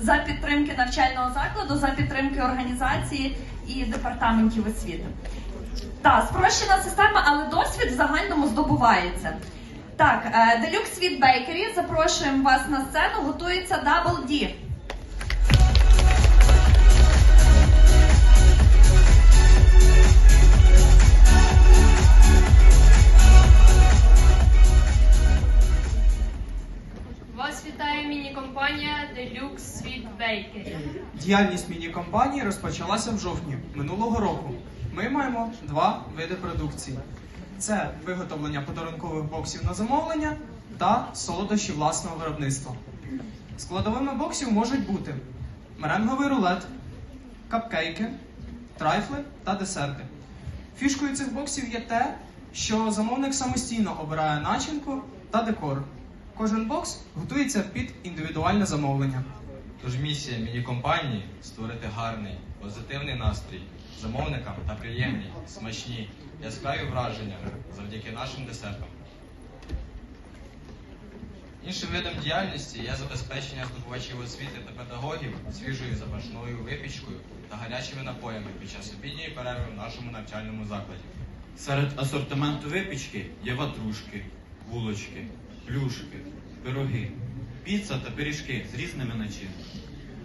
за підтримки навчального закладу, за підтримки організації і департаментів освіти. Так, спрощена система, але досвід в загальному здобувається. Так, е, Deluxe Sweet Bakery, запрошуємо вас на сцену, готується Double D. Вас вітає міні-компанія Deluxe Sweet Bakery. Діяльність міні-компанії розпочалася в жовтні минулого року. Ми маємо два види продукції: це виготовлення подарункових боксів на замовлення та солодощі власного виробництва. Складовими боксів можуть бути меренговий рулет, капкейки, трайфли та десерти. Фішкою цих боксів є те, що замовник самостійно обирає начинку та декор. Кожен бокс готується під індивідуальне замовлення. Тож місія міні-компанії створити гарний, позитивний настрій замовникам та приємні, смачні, яскраві враження завдяки нашим десертам. Іншим видом діяльності є забезпечення здобувачів освіти та педагогів свіжою запашною випічкою та гарячими напоями під час обідньої перерви в нашому навчальному закладі. Серед асортименту випічки є ватрушки, булочки, плюшки, пироги, піца та пиріжки з різними начинками.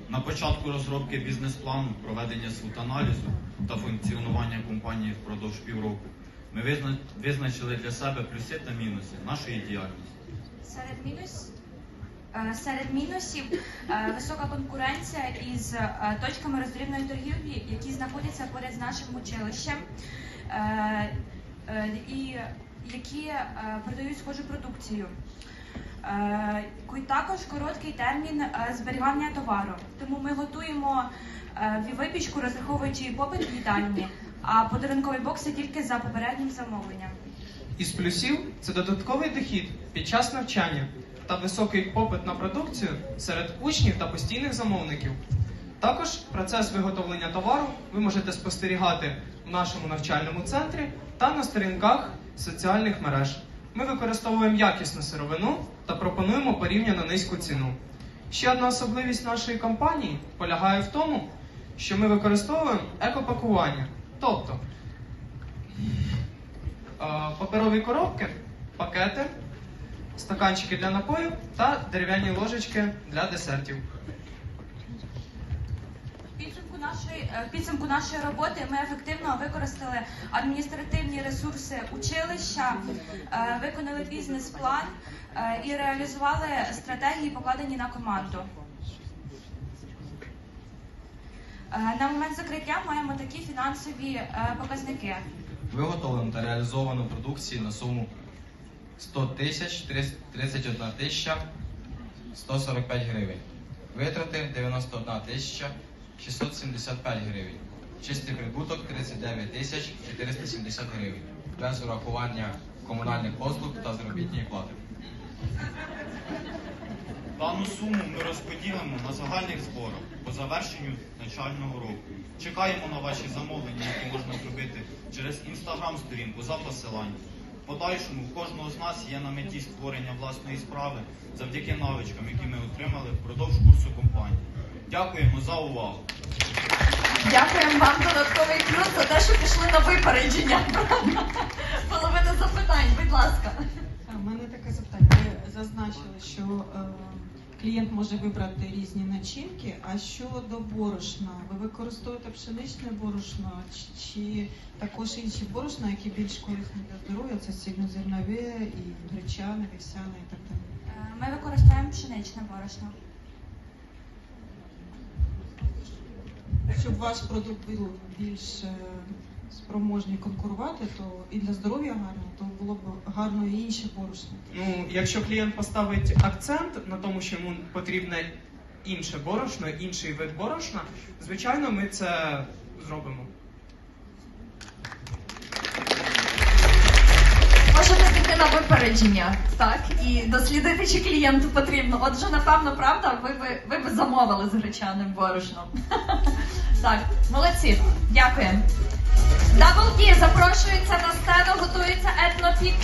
На початку розробки бізнес-плану, проведення свутаналізу та функціонування компанії впродовж півроку ми визначили для себе плюси та мінуси нашої діяльності. Серед мінус е, серед мінусів е, висока конкуренція із е, точками роздрібної торгівлі, які знаходяться поряд з нашим училищем, і які е, продають схожу продукцію. Е, Також короткий термін е, зберігання товару. Тому ми готуємо випічку, розраховуючи попит в їдальні, а подарункові бокси тільки за попереднім замовленням. Із плюсів це додатковий дохід під час навчання та високий попит на продукцію серед учнів та постійних замовників. Також процес виготовлення товару ви можете спостерігати в нашому навчальному центрі та на сторінках соціальних мереж. Ми використовуємо якісну сировину та пропонуємо порівняно низьку ціну. Ще одна особливість нашої компанії полягає в тому, що ми використовуємо екопакування, тобто е, паперові коробки, пакети, стаканчики для напою та дерев'яні ложечки для десертів. Підсумку нашої е, підсумку нашої роботи ми ефективно використали адміністративні ресурси училища, е, виконали бізнес-план е, і реалізували стратегії, покладені на команду. На момент закриття маємо такі фінансові показники. Виготовлено та реалізовано продукції на суму 100 тисяч 31 тисяча 145 гривень. Витрати 91 тисяча 675 гривень. Чистий прибуток 39 тисяч 470 гривень. Без урахування комунальних послуг та заробітної плати. Дану суму ми розподілимо на загальних зборах по завершенню навчального року. Чекаємо на ваші замовлення, які можна зробити через інстаграм-сторінку за посиланням. Подальшому в кожного з нас є на меті створення власної справи завдяки навичкам, які ми отримали впродовж курсу компанії. Дякуємо за увагу. Дякуємо вам додатковий плюс за те, що пішли на випередження. Половина запитань, будь ласка. Клієнт може вибрати різні начинки. А щодо борошна, ви використовуєте пшеничне борошно чи, також інші борошна, які більш корисні для здоров'я? Це цільнозернове і гречане, вівсяне і так далі. Е, Ми використовуємо пшеничне борошно. Щоб ваш продукт був більш спроможний конкурувати, то і для здоров'я гарно, то було б гарно і інше борошно. Ну, якщо клієнт поставить акцент на тому, що йому потрібне інше борошно, інший вид борошна, звичайно, ми це зробимо. Можете піти на випередження, так? І дослідити, чи клієнту потрібно. Отже, напевно, правда, ви би ви би замовили з гречаним борошном. Так, молодці, дякуємо. Дабл Ді запрошується на сцену, готується етнопік.